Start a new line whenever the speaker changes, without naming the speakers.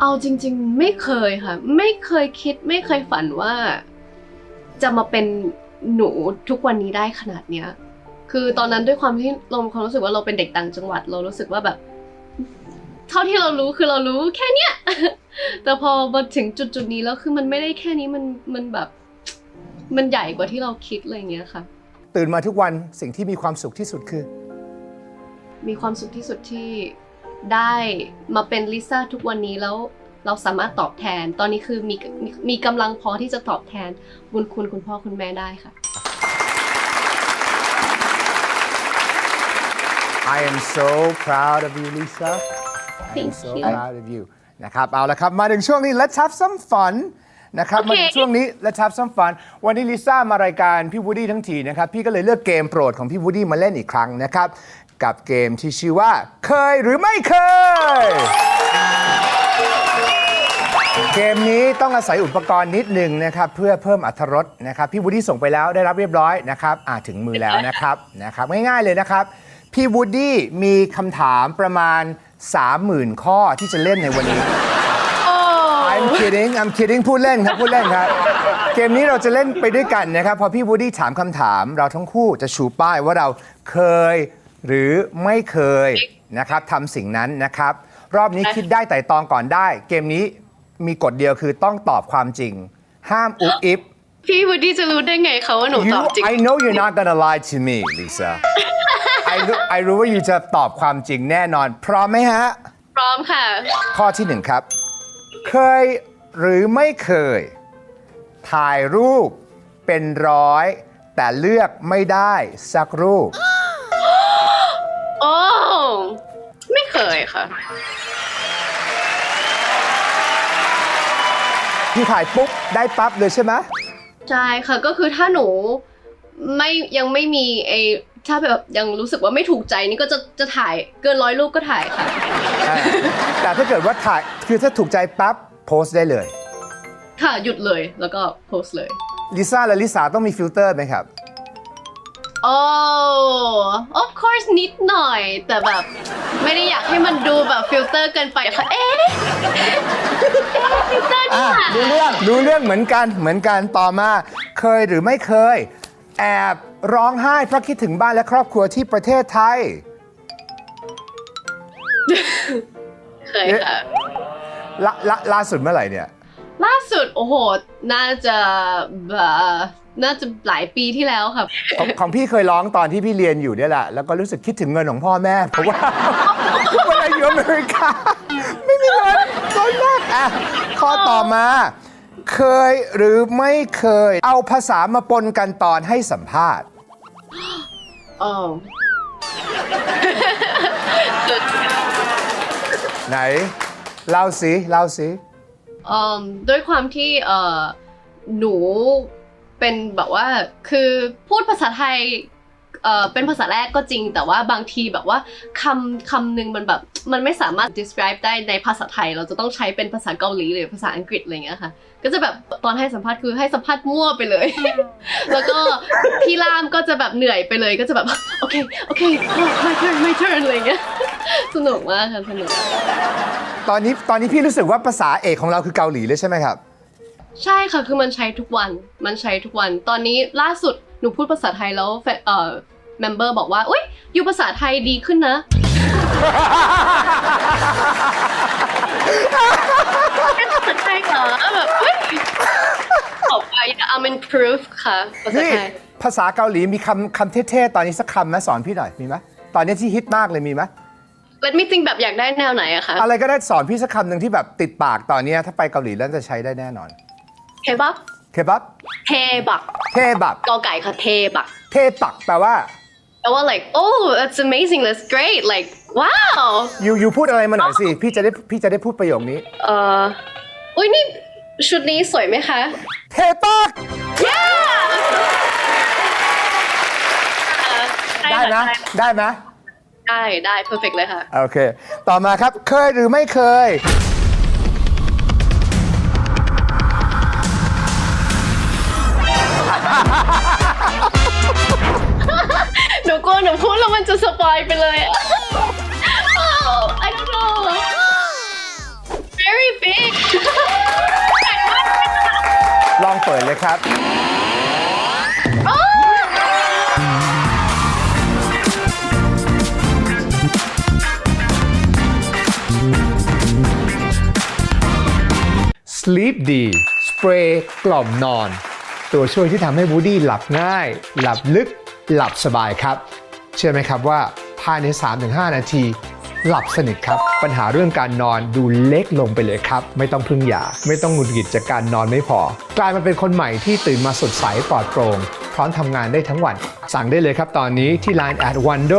เอาจริง ๆ ไม่เคยค่ะ ไม่เคยคิดไม่เคยฝันว่า จะมาเป็นหนูทุกวันนี้ได้ขนาดเนี้ย คือตอนนั้นด้วยความที่เรามีความรู้สึกว่าเราเป็นเด็กต่างจังหวัด เรารู้สึกว่าแบบ เท่าที่เรารู้คือเรารู้แค่เนี้ยแต่พอมาถึงจุดจุดๆนี้แล้วคือมันไม่ได้แค่นี้มันมันแบบ มันใหญ่กว่าที่เราคิดอะไรอย่างเงี้ยค่ะ
ตื่นมาทุกวันสิ่งที่มีความสุขที่สุดคือ
มีความสุขที่สุดที่ ได้มาเป็นลิซ่าทุกวันนี้แล้วเราสามารถตอบแทน ตอนนี้คือมีมีมีกำลังพอที่จะตอบแทนบุญคุณคุณพ่อคุณแม่ได้ค่ะ
I am so proud of you Lisa I am
Thank
so
you.
proud of you นะครับ เอาละครับ มาถึงช่วงนี้ let's have some fun นะครับ
โอเค
มาถึงช่วงนี้ let's have some fun วันนี้ลิซ่ามารายการพี่วูดดี้ทั้งทีนะครับ พี่ก็เลยเลือกเกมโปรดของพี่วูดดี้มาเล่นอีกครั้งนะครับ กับเกมที่ชื่อว่า เคยหรือไม่เคย เกมนี้ต้องอาศัยอุปกรณ์นิดหนึ่งนะครับเพื่อเพิ่มอรรถรสนะครับพี่วูดดี้ส่งไปแล้วได้รับเรียบร้อยนะครับอ่าถึงมือแล้วนะครับนะครับง่ายๆเลยนะครับ พี่วูดดี้มีคำถามประมาณ 30,000 ข้อที่จะเล่นในวันนี้ I'm kidding I'm kidding พูดเล่นครับ พูดเล่นครับ เกมนี้เราจะเล่นไปด้วยกันนะครับ พอพี่วูดดี้ถามคำถาม เราทั้งคู่จะชูป้ายว่าเราเคยหรือไม่เคยนะครับทำสิ่งนั้นนะครับ รอบนี้คิดได้ไต่ตองก่อนได้ เกมนี้มีกฎเดียวคือต้องตอบความจริง ห้ามอุบอิบ
พี่วูดดี้จะรู้ได้ไงคะว่าหนู
You
ตอบจริง
I know you're not gonna lie to me Lisa I รู้ I รู้ว่า you จะตอบความจริงแน่นอน พร้อมไหมฮะ
พร้อมค่ะ
ข้อที่หนึ่งครับ เคยหรือไม่เคย ถ่ายรูปเป็นร้อย แต่เลือกไม่ได้สักรูป
โอ้ไม่เคยค่ะ
ที่ถ่ายปุ๊บ ได้ปั๊บเลยใช่ไหม
ใช่ค่ะก็คือถ้าหนูไม่ยังไม่มีไอ ถ้าแบบยังรู้สึกว่าไม่ถูกใจนี่ก็จะจะถ่ายเกินร้อยรูปก็ถ่ายค่ะ
อ่าแต่ถ้าเกิดว่าถ่ายคือถ้าถูกใจปั๊บโพสต์ได้เลย
ค่ะหยุดเลยแล้วก็โพสต์เลย
ลิซ่าและลิสาต้องมีฟิลเตอร์ไหมครับ
โอ้ of course นิดหน่อย แต่แบบ ไม่ได้อยากให้มันดูแบบฟิลเตอร์เกินไปค่ะเอ๊ะฟิลเตอร์นี่ค่ะ
รู้เรื่อง รู้เรื่องเหมือนกันเหมือนกันต่อมาเคยหรือไม่เคย แอบ ร้องไห้เพราะคิดถึงบ้านและครอบครัวที่ประเทศไทย
เคยค่ะ
ละละล่าสุดเมื่อไหร่เนี่ย
ล่าสุด โอ้โห น่าจะแบบน่าจะหลายปีที่แล้วค่ะ
ของของพี่เคยร้องตอนที่พี่เรียนอยู่เนี่ยแหละ แล้วก็รู้สึกคิดถึงเงินของพ่อแม่ เพราะว่า เวลาอยู่อเมริกา ไม่มีเงินร้อนมากอะข้อต่อมา เคยหรือไม่เคย เอาภาษามาปนกันตอนให้สัมภาษณ์
อ๋อ
ไหนเล่าสิเล่าสิ
อืมด้วยความที่เอ่อหนูเป็นแบบว่าคือพูดภาษาไทย เอ่อเป็นภาษาแรกก็จริง แต่ว่าบางทีแบบว่าคำคำหนึ่งมันแบบมันไม่สามารถ describe ได้ในภาษาไทย เราจะต้องใช้เป็นภาษาเกาหลีหรือภาษาอังกฤษอะไรอย่างเงี้ยค่ะ ก็จะแบบตอนให้สัมภาษณ์คือให้สัมภาษณ์มั่วไปเลย แล้วก็พี่ล่ามก็จะแบบเหนื่อยไปเลยก็จะแบบโอเคโอเค my turn my turn อะไรอย่างเงี้ยสนุกมากค่ะสนุก
ตอนนี้ตอนนี้พี่รู้สึกว่าภาษาเอกของเราคือเกาหลีเลยใช่ไหมครับ
ใช่ค่ะคือมันใช้ทุกวันมันใช้ทุกวัน ตอนนี้ล่าสุด หนูพูดภาษาไทยแล้วแฟนเอ่อเมมเบอร์บอกว่าอุ้ยอยู่ภาษาไทยดีขึ้นนะเป็นภาษาไทยเหรอแบบเฮ้ยขอบไป I'm improve ค่ะภาษา
นี่
ไทย
ภาษาเกาหลีมีคำคำเท่ๆ ตอนนี้สักคำไหมสอนพี่หน่อยมีไหมตอนนี้ที่ฮิตมากเลยมีไหม
Let me think แบบอยากได้แนวไหนอะคะ
อะไรก็ได้สอนพี่สักคำหนึ่งที่แบบติดปากตอนเนี้ยถ้าไปเกาหลีแล้วจะใช้ได้แน่นอน
เคบับ
เคบับ
เทบัก
เทบับ
กอไก่ค่ะเทบัก
เทปักแปลว่า
แปลว่า like oh that's amazing that's great like wow
อยู่อยู่พูดอะไรมาหน่อยสิ พี่จะได้พี่จะได้พูดประโยคนี้
เอ่ออุ้ยนี่ชุดนี้สวยไหมคะ
เทปัก ได้นะ ได้ไหม
ได้ได้ perfect เลยค่ะ
โอเค ต่อมาครับ เคยหรือไม่เคย
นูพูดแล้วมันจะสปอยไปเลย oh, I don't know very big ลองเปิ
ดเลยครับ Sleep D สเปรย์กล่อมนอน ตัวช่วยที่ทำให้บูดี้หลับง่าย หลับลึก หลับสบายครับ เชื่อไหมครับว่าภายใน 3-5 นาที หลับสนิทครับ ปัญหาเรื่องการนอนดูเล็กลงไปเลยครับ ไม่ต้องพึ่งยา ไม่ต้องหงุดหงิดจากการนอนไม่พอ กลายมาเป็นคนใหม่ที่ตื่นมาสดใสปลอดโปร่งพร้อมทำงานได้ทั้งวัน สั่งได้เลยครับตอนนี้ที่ Line at w o n d e